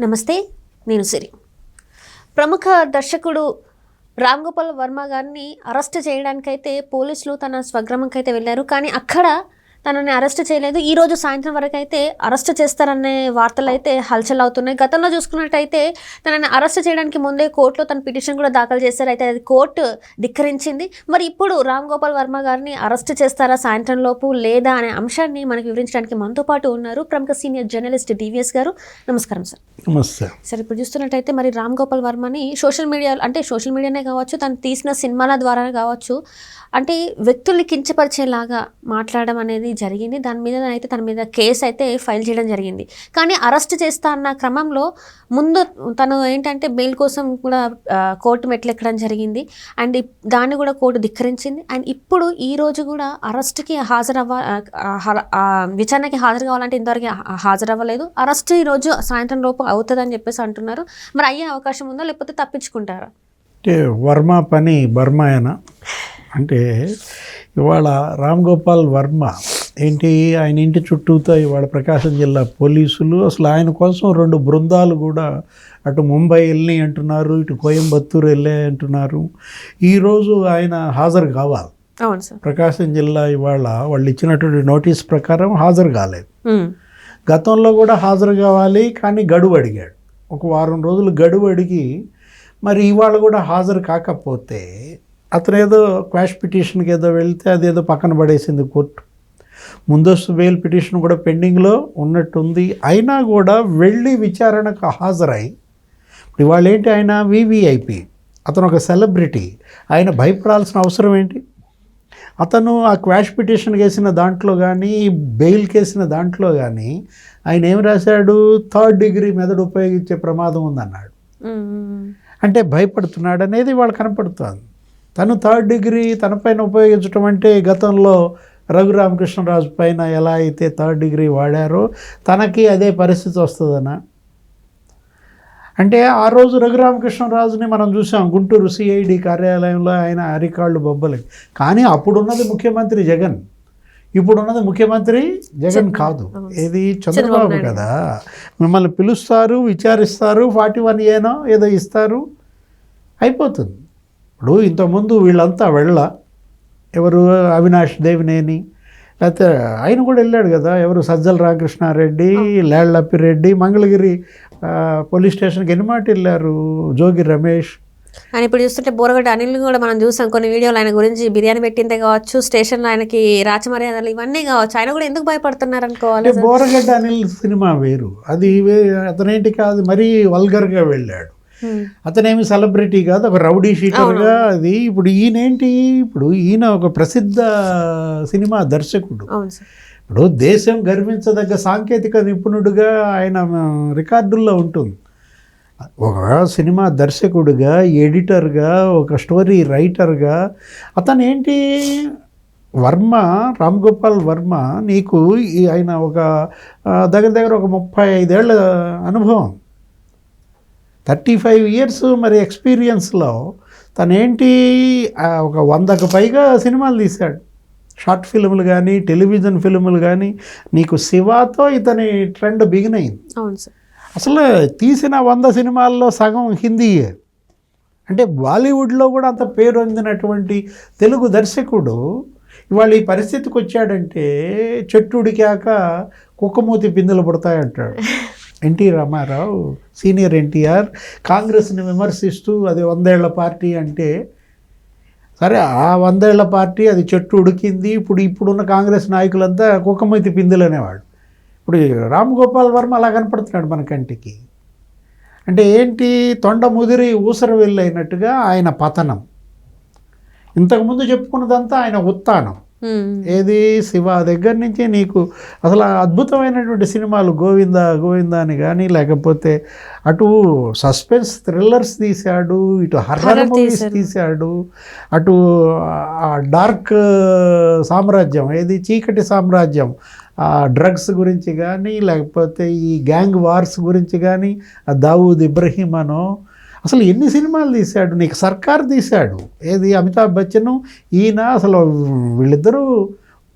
నమస్తే నేను సిరి. ప్రముఖ దర్శకుడు రామ్ గోపాల్ వర్మ గారిని అరెస్ట్ చేయడానికైతే పోలీసులు తన స్వగ్రామంకైతే వెళ్ళారు. కానీ అక్కడ తనని అరెస్ట్ చేయలేదు. ఈ రోజు సాయంత్రం వరకు అయితే అరెస్ట్ చేస్తారనే వార్తలు అయితే హల్చల్ అవుతున్నాయి గతంలో చూసుకున్నట్టయితే తనని అరెస్ట్ చేయడానికి ముందే కోర్టులో తన పిటిషన్ కూడా దాఖలు చేశారు. అయితే అది కోర్టు ధిక్కరించింది. మరి ఇప్పుడు రామ్ గోపాల్ వర్మ గారిని అరెస్ట్ చేస్తారా? సాయంత్రం లోపు లేదా అనే అంశాన్ని మనకు వివరించడానికి మనతో పాటు ఉన్నారు ప్రముఖ సీనియర్ జర్నలిస్ట్ డివిఎస్ గారు. నమస్కారం సార్. నమస్తే. సరే ఇప్పుడు చూస్తున్నట్టయితే మరి రామ్ గోపాల్ వర్మని సోషల్ మీడియా అంటే సోషల్ మీడియానే కావచ్చు తను తీసిన సినిమాల ద్వారా కావచ్చు అంటే వ్యక్తుల్ని కించపరిచేలాగా మాట్లాడడం అనేది జరిగింది. దాని మీద అయితే తన మీద కేసు అయితే ఫైల్ చేయడం జరిగింది. కానీ అరెస్ట్ చేస్తా అన్న క్రమంలో ముందు తను ఏంటంటే బెయిల్ కోసం కూడా కోర్టు మెట్లు ఎక్కడం జరిగింది. అండ్ దాన్ని కూడా కోర్టు ధిక్కరించింది. అండ్ ఇప్పుడు ఈ రోజు కూడా అరెస్ట్కి హాజరవ్వ ఆ, విచారణకి హాజరు కావాలంటే ఇంతవరకు హాజరవ్వలేదు. అరెస్ట్ ఈ రోజు సాయంత్రం లోపు అవుతుందని చెప్పేసి అంటున్నారు. మరి అయ్యే అవకాశం ఉందా? లేకపోతే తప్పించుకుంటారా? అంటే వర్మ పని బర్మాయన? అంటే ఇవాళ రామ్ గోపాల్ వర్మ ఏంటి? ఆయన ఇంటి చుట్టూతో ఇవాళ ప్రకాశం జిల్లా పోలీసులు అసలు ఆయన కోసం రెండు బృందాలు కూడా అటు ముంబై వెళ్ళి అంటున్నారు ఇటు కోయంబత్తూరు వెళ్ళే అంటున్నారు. ఈరోజు ఆయన హాజరు కావాలి. అవును సార్. ప్రకాశం జిల్లా ఇవాళ వాళ్ళు ఇచ్చినటువంటి నోటీస్ ప్రకారం హాజరు కాలేదు. గతంలో కూడా హాజరు కావాలి కానీ గడువు అడిగాడు. ఒక వారం రోజులు గడువు అడిగి మరి ఇవాళ కూడా హాజరు కాకపోతే అతను ఏదో క్వాష్ పిటిషన్కి ఏదో వెళ్తే అదేదో పక్కన పడేసింది కోర్టు. ముందస్తు బెయిల్ పిటిషన్ కూడా పెండింగ్లో ఉన్నట్టుంది. అయినా కూడా వెళ్ళి విచారణకు హాజరై ఇప్పుడు ఇవాళ ఏంటి ఆయన వివిఐపి అతను ఒక సెలబ్రిటీ. ఆయన భయపడాల్సిన అవసరం ఏంటి? అతను ఆ క్వాష్ పిటిషన్ వేసిన దాంట్లో కానీ బెయిల్ కేసిన దాంట్లో కానీ ఆయన ఏం రాశాడు? థర్డ్ డిగ్రీ మెదడు ఉపయోగించే ప్రమాదం ఉందన్నాడు. అంటే భయపడుతున్నాడు అనేది వాళ్ళు కనపడుతుంది. తను థర్డ్ డిగ్రీ తన పైన ఉపయోగించడం అంటే గతంలో రఘురామకృష్ణరాజు పైన ఎలా అయితే థర్డ్ డిగ్రీ వాడారో తనకి అదే పరిస్థితి వస్తుందనా అంటే ఆ రోజు రఘురామకృష్ణరాజుని మనం చూసాం గుంటూరు సిఐడి కార్యాలయంలో ఆయన అరికాళ్ళు బొబ్బలు. కానీ అప్పుడున్నది ముఖ్యమంత్రి జగన్. ఇప్పుడున్నది ముఖ్యమంత్రి జగన్ కాదు. ఏది చంద్రబాబు కదా. మిమ్మల్ని పిలుస్తారు విచారిస్తారు ఫార్టీ వన్ ఏనో ఏదో ఇస్తారు. అయిపోతుంది. ఇప్పుడు ఇంతకుముందు వీళ్ళంతా వెళ్ళ ఎవరు? అవినాష్ దేవినేని. లేకపోతే ఆయన కూడా వెళ్ళాడు కదా ఎవరు? సజ్జల రామకృష్ణారెడ్డి లేళ్ళప్పిరెడ్డి మంగళగిరి ఆ, పోలీస్ స్టేషన్కి ఎన్ని మాట వెళ్ళారు? జోగి రమేష్. ఆయన ఇప్పుడు చూస్తుంటే బోరగడ్డ అనిల్ కూడా మనం చూసాం. కొన్ని వీడియోలు ఆయన గురించి బిర్యానీ పెట్టిందే కావచ్చు స్టేషన్లో ఆయనకి రాచమర్యాదలు ఇవన్నీ కావచ్చు. ఆయన కూడా ఎందుకు భయపడుతున్నారు అనుకోవాలి బోరగడ్డ అనిల్ సినిమా వేరు. అది అతనేంటి కాదు మరీ వల్గర్గా వెళ్ళాడు. అతనేమి సెలబ్రిటీ కాదు ఒక రౌడీ షీటర్గా అది ఇప్పుడు ఈయనేంటి? ఇప్పుడు ఈయన ఒక ప్రసిద్ధ సినిమా దర్శకుడు. ఇప్పుడు దేశం గర్వించదగ్గ సాంకేతిక నిపుణుడుగా ఆయన రికార్డుల్లో ఉంటుంది. ఒక సినిమా దర్శకుడిగా ఎడిటర్గా ఒక స్టోరీ రైటర్గా అతను ఏంటి వర్మ రామ్ గోపాల్ వర్మ నీకు ఆయన ఒక దగ్గర దగ్గర ఒక ముప్పై ఐదేళ్ళ అనుభవం. థర్టీ ఫైవ్ ఇయర్స్ మరి ఎక్స్పీరియన్స్లో తనేంటి ఒక వందకు పైగా సినిమాలు తీశాడు. షార్ట్ ఫిల్ములు కానీ టెలివిజన్ ఫిల్ములు కానీ నీకు శివాతో ఇతని ట్రెండ్ బిగిన్ అయింది. అసలు తీసిన వంద సినిమాల్లో సగం హిందీయే అంటే బాలీవుడ్లో కూడా అంత పేరు పొందినటువంటి తెలుగు దర్శకుడు ఇవాళ ఈ పరిస్థితికి వచ్చాడంటే చెట్టు ఉడికాక కుక్కమూతి పిందులు పుడతాయంటాడు. ఎన్టీ రామారావు సీనియర్ ఎన్టీఆర్ కాంగ్రెస్ని విమర్శిస్తూ అది వందేళ్ళ పార్టీ అంటే సరే ఆ వందేళ్ళ పార్టీ అది చెట్టు ఉడికింది ఇప్పుడు ఇప్పుడున్న కాంగ్రెస్ నాయకులంతా కుక్కమైతి పిందులనేవాడు ఇప్పుడు రామ్ గోపాల్ వర్మ అలా కనపడుతున్నాడు మన కంటికి. అంటే ఏంటి? తొండ ముదిరి ఊసర వెళ్ళైనట్టుగా ఆయన పతనం. ఇంతకుముందు చెప్పుకున్నదంతా ఆయన ఉత్తానం ఏది? శివ దగ్గర నుంచి నీకు అసలు అద్భుతమైనటువంటి సినిమాలు గోవింద గోవింద అని కానీ లేకపోతే అటు సస్పెన్స్ థ్రిల్లర్స్ తీశాడు ఇటు హర్రర్ మూవీస్. తీశాడు. అటు ఆ డార్క్ సామ్రాజ్యం ఏది? చీకటి సామ్రాజ్యం ఆ డ్రగ్స్ గురించి కానీ లేకపోతే ఈ గ్యాంగ్ వార్స్ గురించి కానీ ఆ దావూద్ ఇబ్రహీం అనో అసలు ఎన్ని సినిమాలు తీశాడు? నీకు సర్కార్ తీశాడు. ఏది? అమితాబ్ బచ్చన్? ఈయన అసలు వీళ్ళిద్దరూ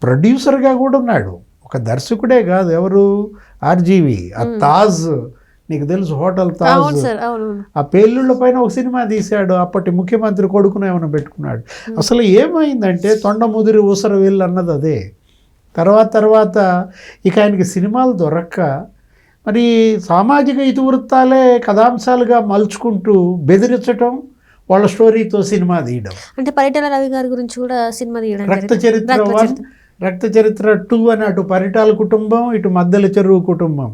ప్రొడ్యూసర్గా కూడా ఉన్నాడు. ఒక దర్శకుడే కాదు ఎవరు? ఆర్జీవి. ఆ తాజ్. నీకు తెలుసు హోటల్ తాజ్. ఆ పేలుళ్ళ పైన ఒక సినిమా తీశాడు. అప్పటి ముఖ్యమంత్రి కొడుకునే ఏమైనా పెట్టుకున్నాడు. అసలు ఏమైందంటే తొండ ముదిరి ఊసర వీళ్ళు అన్నది అదే. తర్వాత తర్వాత ఇక ఆయనకి సినిమాలు దొరక్క మరి సామాజిక ఇతివృత్తాలే కథాంశాలుగా మలుచుకుంటూ బెదిరించటం వాళ్ళ స్టోరీతో సినిమా తీయడం అంటే పరిటాల రవి గారి గురించి కూడా సినిమా తీయడం రక్త. చరిత్ర వన్. రక్త చరిత్ర టూ అని అటు పరిటాల కుటుంబం ఇటు మద్దెల చెరువు కుటుంబం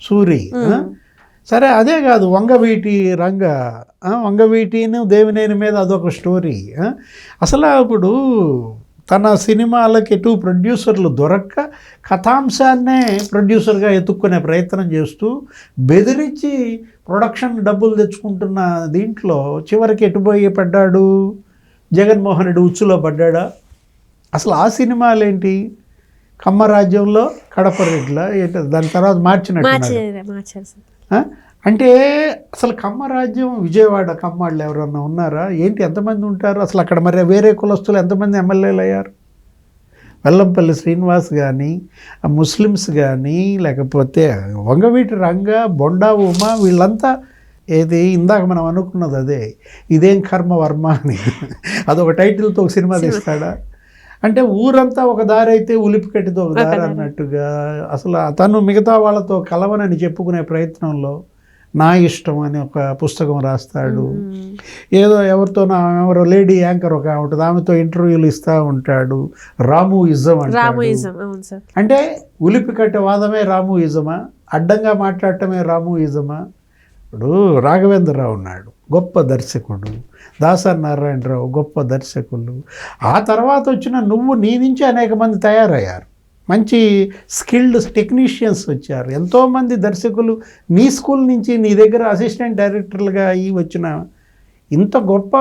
సూరి? సరే అదే కాదు వంగవీటి రంగ వంగవీటిను దేవినేని మీద అదొక స్టోరీ? అసలు అప్పుడు తన సినిమాలకి ఎటు ప్రొడ్యూసర్లు దొరక్క కథాంశాన్నే ప్రొడ్యూసర్గా ఎత్తుక్కునే ప్రయత్నం చేస్తూ బెదిరించి ప్రొడక్షన్ డబ్బులు తెచ్చుకుంటున్న దీంట్లో చివరికి ఎటుపోయి పడ్డాడు? జగన్మోహన్ రెడ్డి ఉచ్చులో పడ్డాడా? అసలు ఆ సినిమాలేంటి? కమ్మరాజ్యంలో కడప ఏంటి? దాని తర్వాత మార్చినట్టు అంటే అసలు కమ్మరాజ్యం విజయవాడ కమ్మాళ్ళు ఎవరన్నా ఉన్నారా? ఏంటి ఎంతమంది ఉంటారు? అసలు అక్కడ మరి వేరే కులస్తులు ఎంతమంది ఎమ్మెల్యేలు అయ్యారు? వెల్లంపల్లి శ్రీనివాస్ కానీ ముస్లిమ్స్ కానీ లేకపోతే వంగవీటి రంగ బొండా ఉమా వీళ్ళంతా ఏది ఇందాక మనం అనుకున్నది అదే. ఇదేం కర్మ వర్మ అని. అదొక టైటిల్తో ఒక సినిమా తీస్తాడా? అంటే ఊరంతా ఒక దారి అయితే ఉలిపి కట్టితో ఒక దారి. అన్నట్టుగా అసలు తను మిగతా వాళ్ళతో కలవనని చెప్పుకునే ప్రయత్నంలో నా ఇష్టం అని ఒక పుస్తకం రాస్తాడు. ఏదో ఎవరితోనో ఎవరో లేడీ యాంకర్ ఒక ఉంటుంది ఆమెతో ఇంటర్వ్యూలు ఇస్తూ ఉంటాడు. రాము ఇజం అంటాడు. సార్. అంటే ఉలిపి కట్టే వాదమే రాము ఇజమా? అడ్డంగా మాట్లాడటమే రాము ఇజమా? ఇప్పుడు రాఘవేంద్రరావు ఉన్నాడు గొప్ప దర్శకుడు. దాసరి నారాయణరావు గొప్ప దర్శకులు. ఆ తర్వాత వచ్చిన నువ్వు నీ నుంచి అనేక మంది తయారయ్యారు. మంచి స్కిల్డ్ టెక్నీషియన్స్ వచ్చారు. ఎంతోమంది దర్శకులు నీ స్కూల్ నుంచి నీ దగ్గర అసిస్టెంట్ డైరెక్టర్లుగా అయ్యి వచ్చిన ఇంత గొప్ప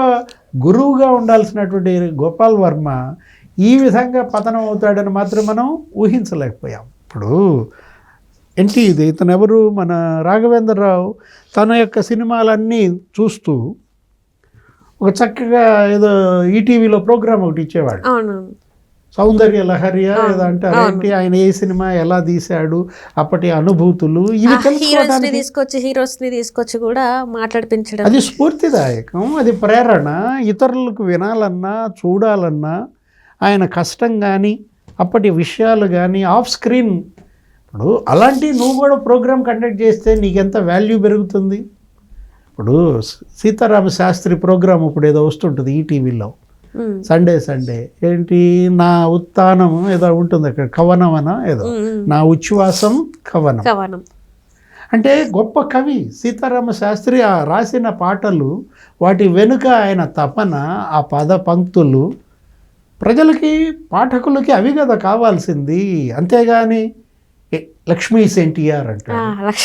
గురువుగా ఉండాల్సినటువంటి గోపాల్ వర్మ ఈ విధంగా పతనం అవుతాడని మాత్రం మనం ఊహించలేకపోయాం. ఇప్పుడు ఏంటి ఇది ఇతను ఎవరు? మన రాఘవేంద్రరావు. తన యొక్క సినిమాలన్నీ చూస్తూ ఒక చక్కగా ఏదో ఈటీవీలో ప్రోగ్రామ్ ఒకటి ఇచ్చేవాడు. సౌందర్య లహరియ అంటారు ఏంటి ఆయన ఏ సినిమా ఎలా తీశాడు? అప్పటి అనుభూతులు ఇవి హీరోయిన్స్ని తెలుసుకోవడానికి తీసుకొచ్చి హీరోస్ని తీసుకొచ్చి కూడా మాట్లాడిపించడం. అది స్ఫూర్తిదాయకం అది ప్రేరణ. ఇతరులకు వినాలన్నా చూడాలన్నా ఆయన కష్టం కానీ అప్పటి విషయాలు కానీ ఆఫ్ స్క్రీన్. ఇప్పుడు అలాంటి నువ్వు కూడా ప్రోగ్రామ్ కండక్ట్ చేస్తే నీకెంత వాల్యూ పెరుగుతుంది? ఇప్పుడు సీతారామ శాస్త్రి ప్రోగ్రామ్ ఇప్పుడు ఏదో వస్తుంటుంది ఈటీవీలో. Sunday Sunday. ఏంటి? నా ఉత్థానం ఏదో ఉంటుంది అక్కడ కవనమన ఏదో. నా ఉచ్ఛ్వాసం కవనం. కవనం. అంటే గొప్ప కవి సీతారామ శాస్త్రి ఆ రాసిన పాటలు వాటి వెనుక ఆయన తపన ఆ పద పంక్తులు ప్రజలకి పాఠకులకి అవి కదా కావాల్సింది. అంతేగాని లక్ష్మీ ఎన్టీఆర్ లక్ష.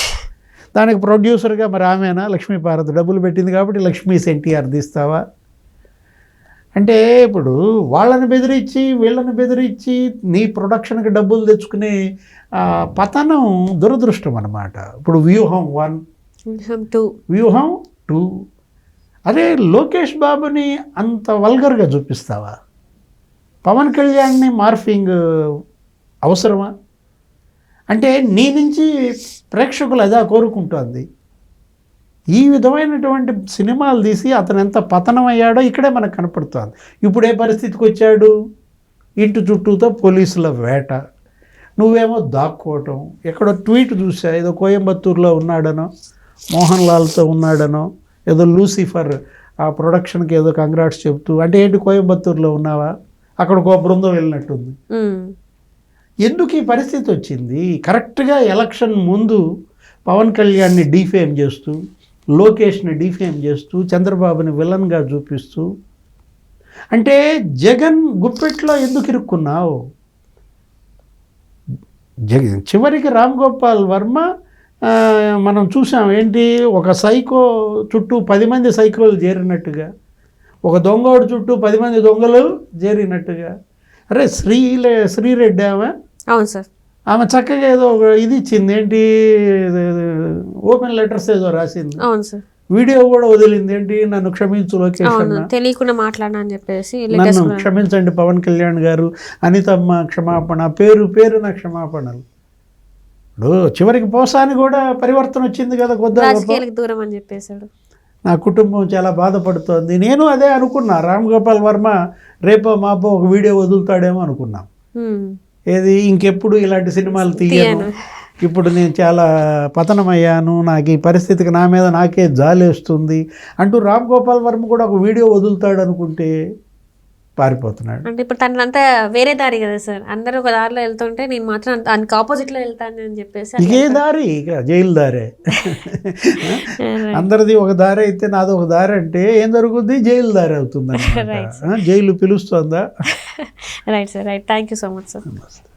దానికి ప్రొడ్యూసర్గా మరి ఆమెనా? లక్ష్మీ భారత్ డబ్బులు పెట్టింది కాబట్టి లక్ష్మీ ఎన్టీఆర్ తీస్తావా? అంటే ఇప్పుడు వాళ్ళని బెదిరించి వీళ్ళని బెదిరించి నీ ప్రొడక్షన్కి డబ్బులు తెచ్చుకునే పతనం దురదృష్టం అన్నమాట. ఇప్పుడు వ్యూహం వన్. టూ. వ్యూహం టూ. అదే లోకేష్ బాబుని అంత వల్గర్గా చూపిస్తావా? పవన్ కళ్యాణ్ని మార్ఫింగ్ అవసరమా? అంటే నీ నుంచి ప్రేక్షకులు అదా కోరుకుంటోంది. ఈ విధమైనటువంటి సినిమాలు తీసి అతను ఎంత పతనం అయ్యాడో ఇక్కడే మనకు కనపడుతోంది. ఇప్పుడు ఏ పరిస్థితికి వచ్చాడు? ఇంటి చుట్టూతో పోలీసుల వేట. నువ్వేమో దాక్కోవటం. ఎక్కడో ట్వీట్ చూసా. ఏదో కోయంబత్తూరులో ఉన్నాడనో మోహన్ లాల్తో ఉన్నాడనో ఏదో లూసిఫర్ ఆ ప్రొడక్షన్కి ఏదో కంగ్రాట్స్ చెప్తూ అంటే ఏంటి కోయంబత్తూరులో ఉన్నావా? అక్కడికి ఒక బృందం వెళ్ళినట్టుంది. ఎందుకు ఈ పరిస్థితి వచ్చింది? కరెక్ట్గా ఎలక్షన్ ముందు పవన్ కళ్యాణ్ని డీఫేమ్ చేస్తూ లోకేష్ని డిఫేమ్ చేస్తూ చంద్రబాబుని విలన్గా చూపిస్తూ అంటే జగన్ గుప్పెట్లో ఎందుకు ఇరుక్కున్నావు? జగన్ చివరికి రామ్ గోపాల్ వర్మ మనం చూసాం ఏంటి ఒక సైకో చుట్టూ పది మంది సైకోలు చేరినట్టుగా ఒక దొంగోడు చుట్టూ పది మంది దొంగలు చేరినట్టుగా. అరే శ్రీలే శ్రీరెడ్డి ఆమె? అవును సార్. ఆమె చక్కగా ఏదో ఇది ఇచ్చింది. ఏంటి? ఓపెన్ లెటర్స్ ఏదో రాసింది. అవును సార్. వీడియో కూడా వదిలింది. ఏంటి? నన్ను క్షమించు తెలియకుండా మాట్లాడినా అని చెప్పేసి నన్ను క్షమించండి పవన్ కళ్యాణ్ గారు. అనితమ్మ క్షమాపణ పేరు పేరున క్షమాపణలు. ఇప్పుడు చివరికి పోసాని కూడా పరివర్తన వచ్చింది కదా. రాజకీయాలకు దూరం అని చెప్పేశాడు. నా కుటుంబం చాలా బాధపడుతోంది. నేను అదే అనుకున్నా. రామ్ గోపాల్ వర్మ రేపో మాపో ఒక వీడియో వదులుతాడేమో అనుకున్నాం. ఏది? ఇంకెప్పుడు ఇలాంటి సినిమాలు తీయను. ఇప్పుడు నేను చాలా పతనమయ్యాను. నాకు ఈ పరిస్థితికి నా మీద నాకే జాలేస్తుంది అంటూ రామ్ గోపాల్ వర్మ కూడా ఒక వీడియో వదులుతాడు అనుకుంటే పారిపోతున్నాడు. అంటే ఇప్పుడు తన అంతా వేరే దారి కదా సార్. అందరూ ఒక దారిలో వెళ్తుంటే నేను మాత్రం దానికి ఆపోజిట్లో వెళ్తాను అని చెప్పేసి ఇకే దారి ఇక జైలు దారే. అందరిది ఒక దారి అయితే నాది ఒక దారి అంటే ఏం జరుగుద్ది? జైలు దారి అవుతుంది jail పిలుస్తుందా? Right sir right thank you so much sir